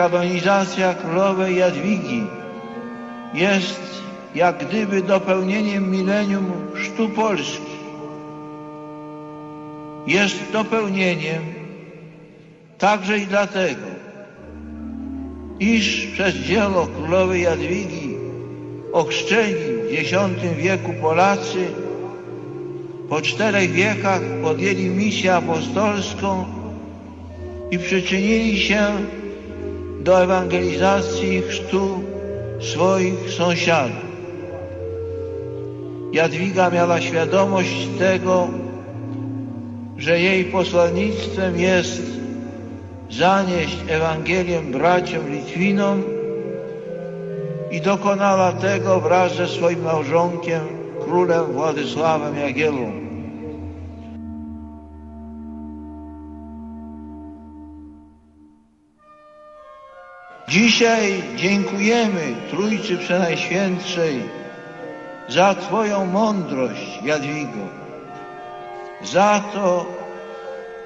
Kanonizacja królowej Jadwigi jest jak gdyby dopełnieniem milenium chrztu Polski. Jest dopełnieniem także i dlatego, iż przez dzieło królowej Jadwigi ochrzczeni w X wieku Polacy po czterech wiekach podjęli misję apostolską i przyczynili się do ewangelizacji chrztu swoich sąsiadów. Jadwiga miała świadomość tego, że jej posłannictwem jest zanieść Ewangelię braciom Litwinom i dokonała tego wraz ze swoim małżonkiem, królem Władysławem Jagiellą. Dzisiaj dziękujemy Trójcy Przenajświętszej za Twoją mądrość, Jadwigo, za to,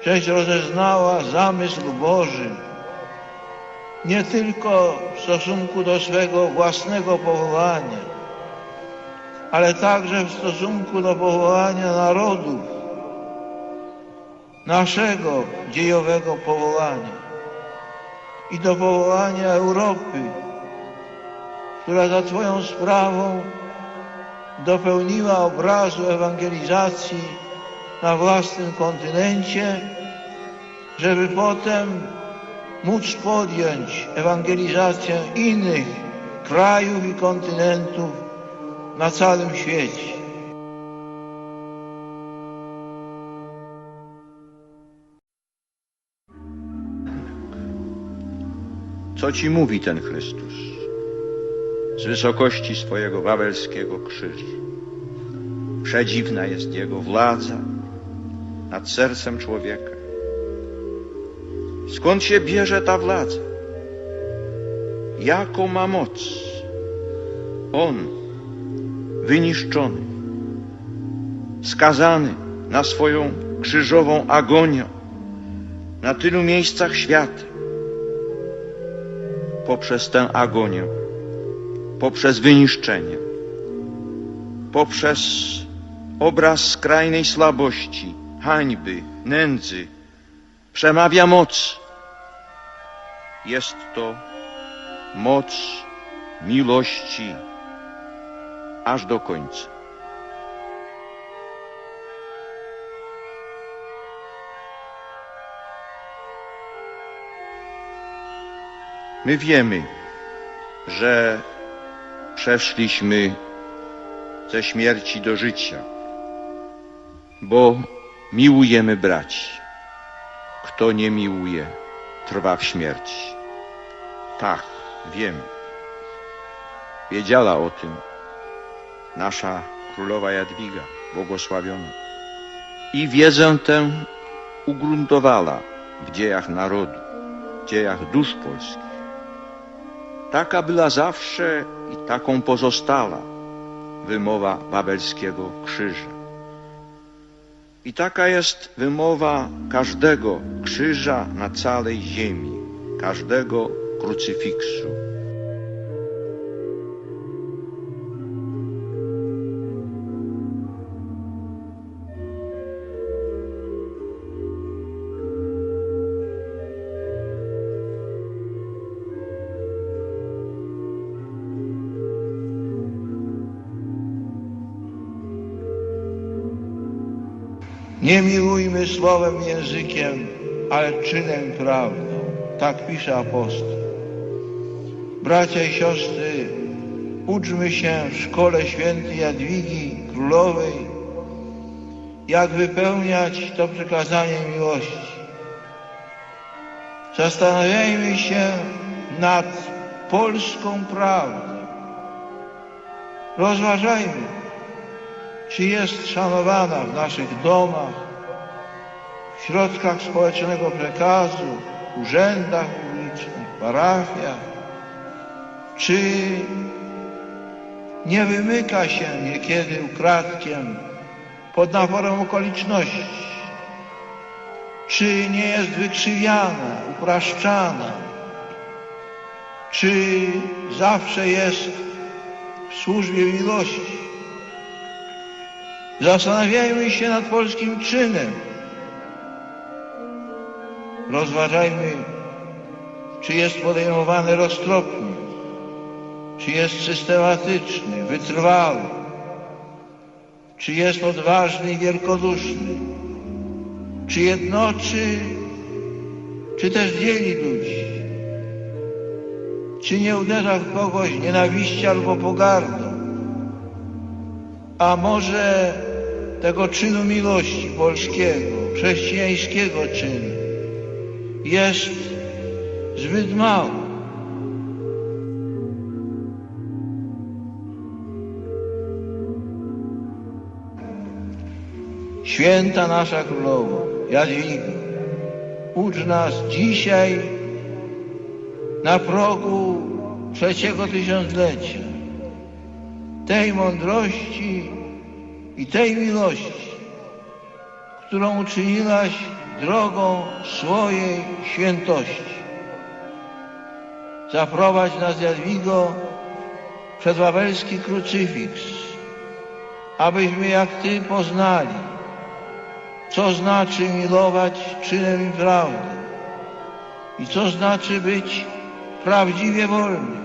żeś rozeznała zamysł Boży, nie tylko w stosunku do swego własnego powołania, ale także w stosunku do powołania narodów, naszego dziejowego powołania i do powołania Europy, która za Twoją sprawą dopełniła obrazu ewangelizacji na własnym kontynencie, żeby potem móc podjąć ewangelizację innych krajów i kontynentów na całym świecie. Co ci mówi ten Chrystus z wysokości swojego wawelskiego krzyża? Przedziwna jest jego władza nad sercem człowieka. Skąd się bierze ta władza? Jaką ma moc? On, wyniszczony, skazany na swoją krzyżową agonię na tylu miejscach świata, poprzez tę agonię, poprzez wyniszczenie, poprzez obraz skrajnej słabości, hańby, nędzy, przemawia moc. Jest to moc miłości aż do końca. My wiemy, że przeszliśmy ze śmierci do życia, bo miłujemy braci. Kto nie miłuje, trwa w śmierci. Tak, wiemy. Wiedziała o tym nasza królowa Jadwiga, błogosławiona. I wiedzę tę ugruntowała w dziejach narodu, w dziejach dusz polskich. Taka była zawsze i taką pozostała wymowa babelskiego krzyża. I taka jest wymowa każdego krzyża na całej ziemi, każdego krucyfiksu. Nie miłujmy słowem językiem, ale czynem prawdą. Tak pisze apostoł. Bracia i siostry, uczmy się w szkole świętej Jadwigi Królowej, jak wypełniać to przykazanie miłości. Zastanawiajmy się nad polską prawdą. Rozważajmy, czy jest szanowana w naszych domach, w środkach społecznego przekazu, urzędach publicznych, parafiach, czy nie wymyka się niekiedy ukradkiem pod naporem okoliczności, czy nie jest wykrzywiana, upraszczana? Czy zawsze jest w służbie miłości. Zastanawiajmy się nad polskim czynem. Rozważajmy, czy jest podejmowany roztropnie, czy jest systematyczny, wytrwały, czy jest odważny i wielkoduszny, czy jednoczy, czy też dzieli ludzi, czy nie uderza w kogoś nienawiści albo pogardą, a może tego czynu miłości polskiego, chrześcijańskiego czynu jest zbyt mało. Święta nasza królowo, Jadwigo, ucz nas dzisiaj na progu trzeciego tysiąclecia tej mądrości i tej miłości, którą uczyniłaś drogą swojej świętości. Zaprowadź nas, Jadwigo, przed wawelski krucyfiks, abyśmy jak Ty poznali, co znaczy milować czynem i prawdą i co znaczy być prawdziwie wolnym.